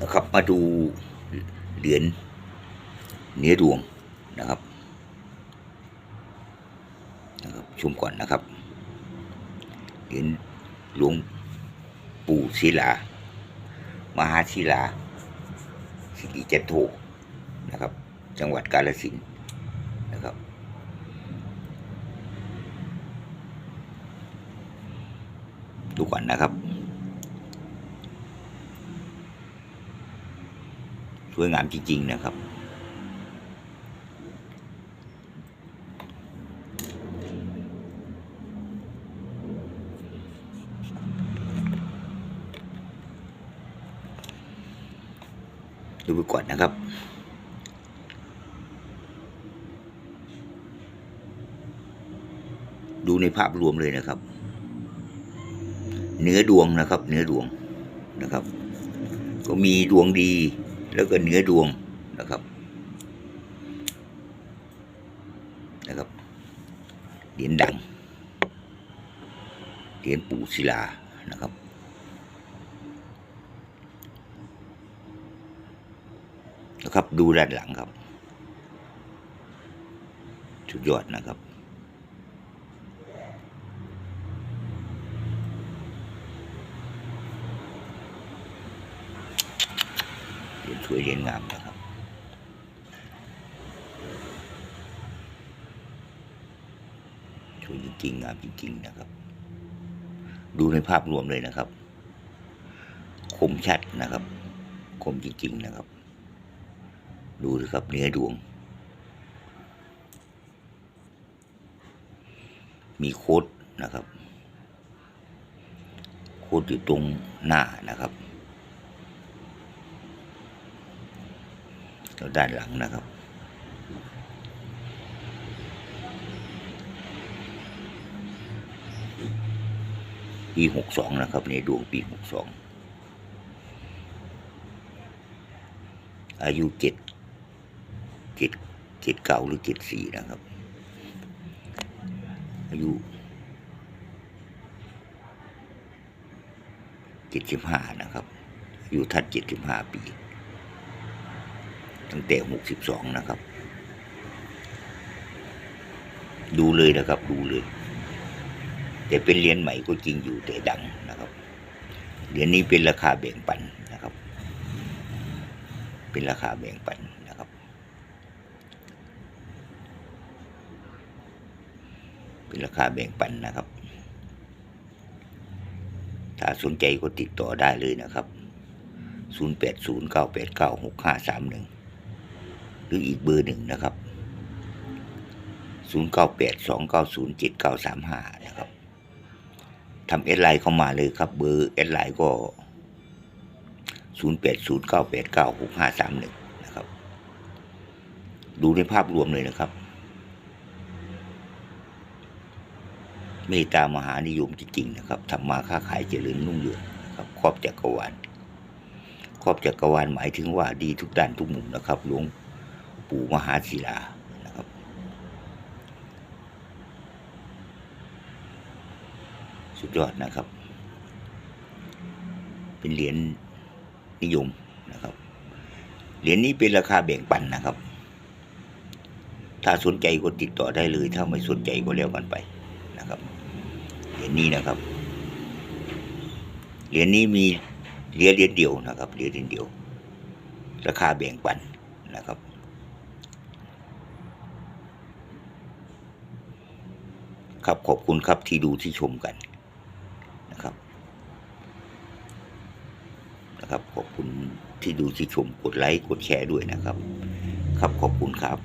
นะครับ มาดูเหรียญเนื้อดวงนะครับนะครับชมก่อนนะครับเหรียญหลวงปู่ศิลามหาศิลาสิริจันโทนะครับ จังหวัดกาฬสินนะครับดูก่อนนะครับ สวยงามจริง ๆ นะครับ ดูไปก่อนนะครับดูในภาพรวมเลยนะครับ เนื้อดวงนะครับ เนื้อดวงนะครับ ก็มีดวงดี แล้วก็เนื้อดวงนะครับนะครับเหรียญดังเหรียญปู่ศิลานะครับนะครับดูด้านหลังครับสุดยอดนะครับ เหรียญ สวยเหรียญงามนะครับสวยจริงๆงามจริง ๆ นะครับ ดูในภาพรวมเลยนะครับคมชัดนะครับ คมจริง ๆ นะครับ ดูนะครับเนื้อดวง มีโคดนะครับ โคดอยู่ตรงหน้านะครับ แล้วด้านหลังนะครับ ปีหกสองนะครับในดวงปีหกสองอายุเจ็ดเจ็ดเจ็ดเก้าหรือเจ็ดสี่นะครับ อายุเจ็ดสิบห้านะครับ อายุท่านเจ็ดสิบห้าปี ตั้งแต่หกสิบสองนะครับ ดูเลยนะครับ ดูเลย แต่เป็นเหรียญใหม่ก็จริงอยู่แต่ดังนะครับเหรียญนี้เป็นราคาแบ่งปันนะครับ เป็นราคาแบ่งปันนะครับ เป็นราคาแบ่งปันนะครับ ถ้าสนใจก็ติดต่อได้เลยนะครับ 0809896531 หรืออีกเบอร์หนึ่งนะครับ 0982907935 นะครับทำเอสไลน์เข้ามาเลยครับ เบอร์เอสไลน์ก็ 0809896531 นะครับ ดูในภาพรวมเลยนะครับ เมตตามหานิยมจริงๆนะครับทำมาค้าขายเจริญรุ่งเรืองนะครับครอบจักรวาลครอบจักรวาลหมายถึงว่าดีทุกด้านทุกมุมนะครับหลวง ปู่มหาศิลานะครับ สุดยอดนะครับ เป็นเหรียญนิยมนะครับ เหรียญนี้เป็นราคาแบ่งปันนะครับ ถ้าสนใจก็ติดต่อได้เลย ถ้าไม่สนใจก็แล้วกันไปนะครับ เหรียญนี้นะครับ เหรียญนี้มีเหรียญเหรียญเดียวนะครับเหรียญเหรียญเดียว ราคาแบ่งปันนะครับ ครับขอบคุณครับที่ดูที่ชมกันนะครับนะครับ ขอบคุณที่ดูที่ชมกดไลค์กดแชร์ด้วยนะครับ ครับขอบคุณครับ